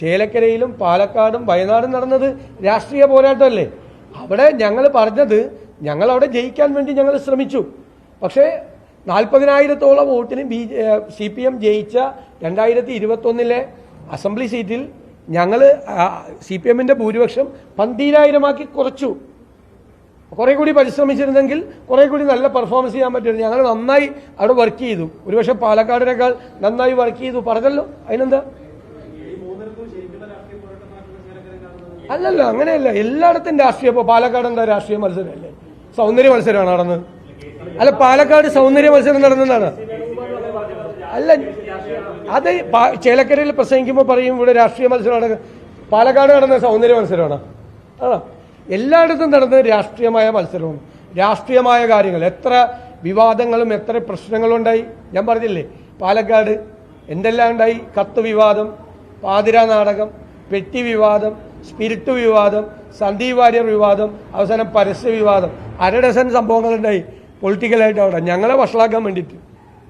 ചേലക്കരയിലും പാലക്കാടും വയനാടും നടന്നത് രാഷ്ട്രീയ പോരാട്ടമല്ലേ? അവിടെ ഞങ്ങൾ പറഞ്ഞത് ഞങ്ങൾ അവിടെ ജയിക്കാൻ വേണ്ടി ഞങ്ങൾ ശ്രമിച്ചു. പക്ഷേ നാൽപ്പതിനായിരത്തോളം വോട്ടിന് ബി സി പി എം ജയിച്ച രണ്ടായിരത്തി ഇരുപത്തൊന്നിലെ അസംബ്ലി സീറ്റിൽ ഞങ്ങൾ സി പി എമ്മിന്റെ ഭൂരിപക്ഷം പന്തീരായിരമാക്കി കുറച്ചു. കുറേ കൂടി പരിശ്രമിച്ചിരുന്നെങ്കിൽ കുറേ കൂടി നല്ല പെർഫോമൻസ് ചെയ്യാൻ പറ്റുമായിരുന്നു ഞങ്ങൾ നന്നായി അവിടെ വർക്ക് ചെയ്തു. ഒരുപക്ഷെ പാലക്കാടിനേക്കാൾ നന്നായി വർക്ക് ചെയ്തു. പറഞ്ഞല്ലോ. അതിനെന്താ? അല്ലല്ല അങ്ങനെയല്ല. എല്ലായിടത്തും രാഷ്ട്രീയം. ഇപ്പോൾ പാലക്കാട് എന്താ രാഷ്ട്രീയ മത്സരമല്ലേ സൗന്ദര്യ മത്സരമാണ് നടന്നത്. അല്ല പാലക്കാട് സൗന്ദര്യ മത്സരം നടന്നതാണ് അല്ല അത് ചേലക്കരയിൽ പ്രസംഗിക്കുമ്പോൾ പറയും ഇവിടെ രാഷ്ട്രീയ മത്സരമാണ് പാലക്കാട് നടന്ന സൗന്ദര്യ മത്സരമാണ്. ആണോ? എല്ലായിടത്തും നടന്നത് രാഷ്ട്രീയമായ മത്സരമാണ്. രാഷ്ട്രീയമായ കാര്യങ്ങൾ. എത്ര വിവാദങ്ങളും എത്ര പ്രശ്നങ്ങളും ഉണ്ടായി. ഞാൻ പറഞ്ഞില്ലേ പാലക്കാട് എന്തെല്ലാം ഉണ്ടായി? കത്ത് വിവാദം പാതിര നാടകം പെട്ടി വിവാദം സ്പിരിറ്റ് വിവാദം സന്ദീപ് വാര്യർ വിവാദം അവസാനം പരസ്യ വിവാദം. അര ഡസൻ സംഭവങ്ങളുണ്ടായി പൊളിറ്റിക്കലായിട്ട് അവിടെ. ഞങ്ങളെ വഷളാക്കാൻ വേണ്ടിയിട്ട്.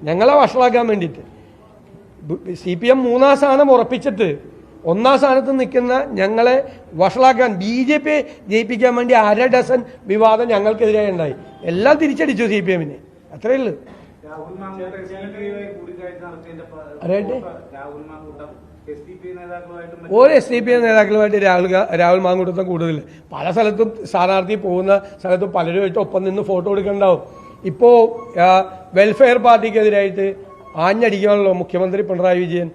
ഞങ്ങളെ വഷളാക്കാൻ വേണ്ടിയിട്ട്. സി പി എം മൂന്നാം സ്ഥാനം ഉറപ്പിച്ചിട്ട് ഒന്നാം സ്ഥാനത്ത് നിൽക്കുന്ന ഞങ്ങളെ വഷളാക്കാൻ ബി ജെ പി ജയിപ്പിക്കാൻ വേണ്ടി അര ഡസൻ വിവാദം ഞങ്ങൾക്കെതിരെ ഉണ്ടായി. എല്ലാം തിരിച്ചടിച്ചു സി പി എമ്മിനെ. അത്രയേ ഉള്ളൂ. രാഹുൽ മാങ്കൂട്ടം കൂടിക്കാഴ്ച നടത്തിയതിന്റെ രാഹുൽ മാങ്കൂട്ടം ഓരോ എസ് ഡി പി നേതാക്കളുമായിട്ട് രാഹുൽ രാഹുൽ മാങ്കൂട്ടത്തം കൂടുതൽ പല സ്ഥലത്തും സ്ഥാനാർത്ഥി പോകുന്ന സ്ഥലത്തും പലരുമായിട്ട് ഒപ്പം നിന്ന് ഫോട്ടോ എടുക്കണ്ടാവും. ഇപ്പോൾ വെൽഫെയർ പാർട്ടിക്കെതിരായിട്ട് ആഞ്ഞടിക്കുകയാണല്ലോ മുഖ്യമന്ത്രി പിണറായി വിജയൻ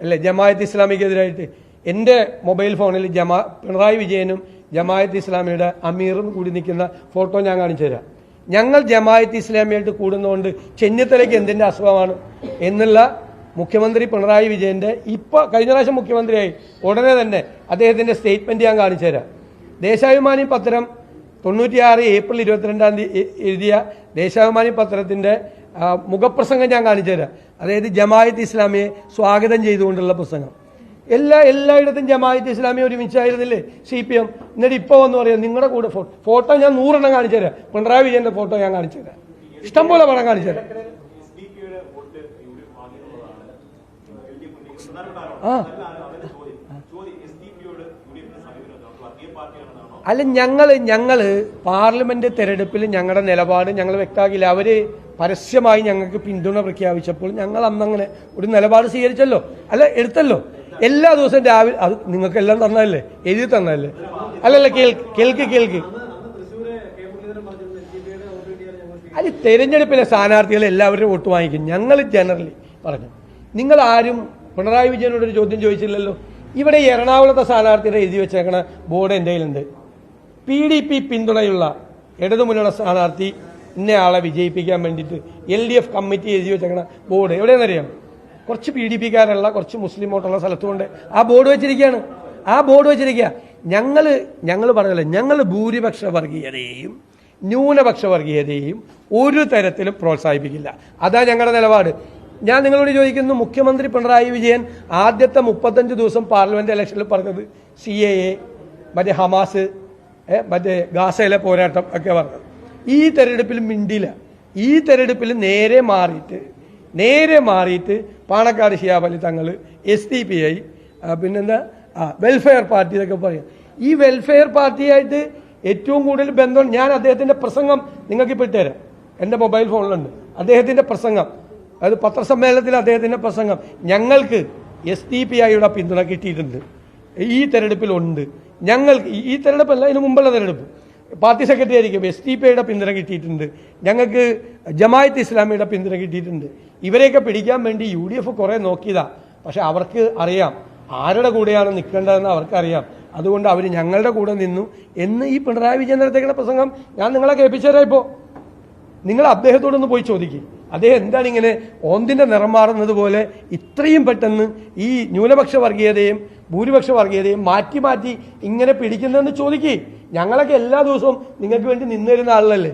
അല്ലേ? ജമായത്ത് ഇസ്ലാമിക്കെതിരായിട്ട്. എന്റെ മൊബൈൽ ഫോണിൽ ജമാ പിണറായി വിജയനും ജമായത്ത് ഇസ്ലാമിയുടെ അമീറും കൂടി നിൽക്കുന്ന ഫോട്ടോ ഞാൻ കാണിച്ചു തരാം ഞങ്ങൾ ജമായത്ത് ഇസ്ലാമിയായിട്ട് കൂടുന്നതുകൊണ്ട് ചെന്നിത്തലയ്ക്ക് എന്തിന്റെ അസുഖമാണ് എന്നുള്ള മുഖ്യമന്ത്രി പിണറായി വിജയന്റെ ഇപ്പോൾ കഴിഞ്ഞ പ്രാവശ്യം മുഖ്യമന്ത്രിയായി. ഉടനെ തന്നെ അദ്ദേഹത്തിന്റെ സ്റ്റേറ്റ്മെന്റ് ഞാൻ കാണിച്ചു തരാം. ദേശാഭിമാനി പത്രം തൊണ്ണൂറ്റിയാറ് ഏപ്രിൽ ഇരുപത്തിരണ്ടാം തീയതി എഴുതിയ ദേശാഭിമാനി പത്രത്തിന്റെ മുഖപ്രസംഗം ഞാൻ കാണിച്ചു തരാം. അതായത് ജമായത്ത് ഇസ്ലാമിയെ സ്വാഗതം ചെയ്തുകൊണ്ടുള്ള പ്രസംഗം. എല്ലാ എല്ലായിടത്തും Jamaat Islami ഒരുമിച്ചായിരുന്നില്ലേ? C P M. എന്നിട്ട് ഇപ്പോൾ എന്ന് പറയാം നിങ്ങളുടെ കൂടെ ഫോട്ടോ ഫോട്ടോ ഞാൻ നൂറെണ്ണം കാണിച്ചു തരാം പിണറായി വിജയന്റെ ഫോട്ടോ ഞാൻ കാണിച്ചു തരാം ഇഷ്ടംപോലെ പണം കാണിച്ചു തരാം ആ. അല്ല ഞങ്ങൾ ഞങ്ങൾ പാർലമെന്റ് തെരഞ്ഞെടുപ്പിൽ ഞങ്ങളുടെ നിലപാട് ഞങ്ങൾ വ്യക്തമാക്കില്ല അവർ പരസ്യമായി ഞങ്ങൾക്ക് പിന്തുണ പ്രഖ്യാപിച്ചപ്പോൾ ഞങ്ങൾ അന്നങ്ങനെ ഒരു നിലപാട് സ്വീകരിച്ചല്ലോ? അല്ല എടുത്തല്ലോ? എല്ലാ ദിവസവും രാവിലെ അത് നിങ്ങൾക്കെല്ലാം തന്നതല്ലേ? എഴുതി തന്നതല്ലേ? അല്ലല്ല കേൾക്ക് കേൾക്ക് കേൾക്ക്. അല്ല തെരഞ്ഞെടുപ്പിലെ സ്ഥാനാർത്ഥികൾ എല്ലാവരും വോട്ട് വാങ്ങിക്കും. ഞങ്ങൾ ജനറലി പറഞ്ഞു. നിങ്ങൾ ആരും പിണറായി വിജയനോട് ഒരു ചോദ്യം ചോദിച്ചില്ലല്ലോ? ഇവിടെ എറണാകുളത്തെ സ്ഥാനാർത്ഥിയുടെ എഴുതി വെച്ചേക്കണ ബോർഡ് എന്റെ കയ്യിലുണ്ട്. പി ഡി പി പിന്തുണയുള്ള ഇടതുമുന്നണ സ്ഥാനാർത്ഥി ഇന്നയാളെ വിജയിപ്പിക്കാൻ വേണ്ടിയിട്ട് എൽ ഡി എഫ് കമ്മിറ്റി എഴുതി വെച്ചേക്കണ ബോർഡ് എവിടെയെന്നറിയാം കുറച്ച് പി ഡി പിക്കാരുള്ള കുറച്ച് മുസ്ലിം വോട്ടുള്ള സ്ഥലത്തുകൊണ്ട് ആ ബോർഡ് വെച്ചിരിക്കുകയാണ്. ആ ബോർഡ് വെച്ചിരിക്കുക. ഞങ്ങൾ ഞങ്ങൾ പറഞ്ഞല്ലേ ഞങ്ങൾ ഭൂരിപക്ഷ വർഗീയതയെയും ന്യൂനപക്ഷ വർഗീയതയെയും ഒരു തരത്തിലും പ്രോത്സാഹിപ്പിക്കില്ല. അതാ ഞങ്ങളുടെ നിലപാട്. ഞാൻ നിങ്ങളോട് ചോദിക്കുന്നു മുഖ്യമന്ത്രി പിണറായി വിജയൻ ആദ്യത്തെ മുപ്പത്തഞ്ച് ദിവസം പാർലമെന്റ് ഇലക്ഷനിൽ പറഞ്ഞത് സി എ എ മറ്റേ ഹമാസ് മറ്റേ ഗാസയിലെ പോരാട്ടം ഒക്കെ പറഞ്ഞത്. ഈ തെരഞ്ഞെടുപ്പിൽ മിണ്ടില്ല ഈ തെരഞ്ഞെടുപ്പിൽ നേരെ മാറിയിട്ട് നേരെ മാറിയിട്ട് പാണക്കാട് ഷിയാബലി തങ്ങൾ എസ് ഡി പി ഐ പിന്നെന്താ? ആ വെൽഫെയർ പാർട്ടി എന്നൊക്കെ പറയും. ഈ വെൽഫെയർ പാർട്ടിയായിട്ട് ഏറ്റവും കൂടുതൽ ബന്ധം ഞാൻ അദ്ദേഹത്തിന്റെ പ്രസംഗം നിങ്ങൾക്ക് ഇപ്പോൾ ഇട്ടുതരാം. എന്റെ മൊബൈൽ ഫോണിലുണ്ട് അദ്ദേഹത്തിന്റെ പ്രസംഗം. അതായത് പത്രസമ്മേളനത്തിൽ അദ്ദേഹത്തിന്റെ പ്രസംഗം. ഞങ്ങൾക്ക് എസ് ഡി പി ഐയുടെ പിന്തുണ കിട്ടിയിട്ടുണ്ട്. ഈ തെരഞ്ഞെടുപ്പിലുണ്ട്. ഞങ്ങൾക്ക് ഈ- തെരഞ്ഞെടുപ്പല്ല ഇതിന് മുമ്പുള്ള തെരഞ്ഞെടുപ്പ്. പാർട്ടി സെക്രട്ടറി ആയിരിക്കും. എസ് ടി പിയുടെ പിന്തുണ കിട്ടിയിട്ടുണ്ട്. ഞങ്ങൾക്ക് ജമായത്ത് ഇസ്ലാമിയുടെ പിന്തുണ കിട്ടിയിട്ടുണ്ട്. ഇവരെയൊക്കെ പിടിക്കാൻ വേണ്ടി യു ഡി എഫ് കുറേ നോക്കിയതാ. പക്ഷെ അവർക്ക് അറിയാം. ആരുടെ കൂടെയാണ് നിൽക്കേണ്ടതെന്ന് അവർക്കറിയാം. അതുകൊണ്ട് അവർ ഞങ്ങളുടെ കൂടെ നിന്നു. എന്ന് ഈ പിണറായി വിജയൻ നടത്തേക്കുന്ന പ്രസംഗം ഞാൻ നിങ്ങളെ കേൾപ്പിച്ചുതരാം ഇപ്പോൾ. നിങ്ങൾ അദ്ദേഹത്തോടൊന്ന് പോയി ചോദിക്കും. അദ്ദേഹം എന്താണ് ഇങ്ങനെ ഓന്തിന്റെ നിറം മാറുന്നത് പോലെ ഇത്രയും പെട്ടെന്ന് ഈ ന്യൂനപക്ഷ വർഗീയതയും ഭൂരിപക്ഷ വർഗീയതയും മാറ്റി മാറ്റി ഇങ്ങനെ പിടിക്കുന്നതെന്ന് ചോദിക്കേ. ഞങ്ങളൊക്കെ എല്ലാ ദിവസവും നിങ്ങൾക്ക് വേണ്ടി നിന്നിരുന്ന ആളല്ലേ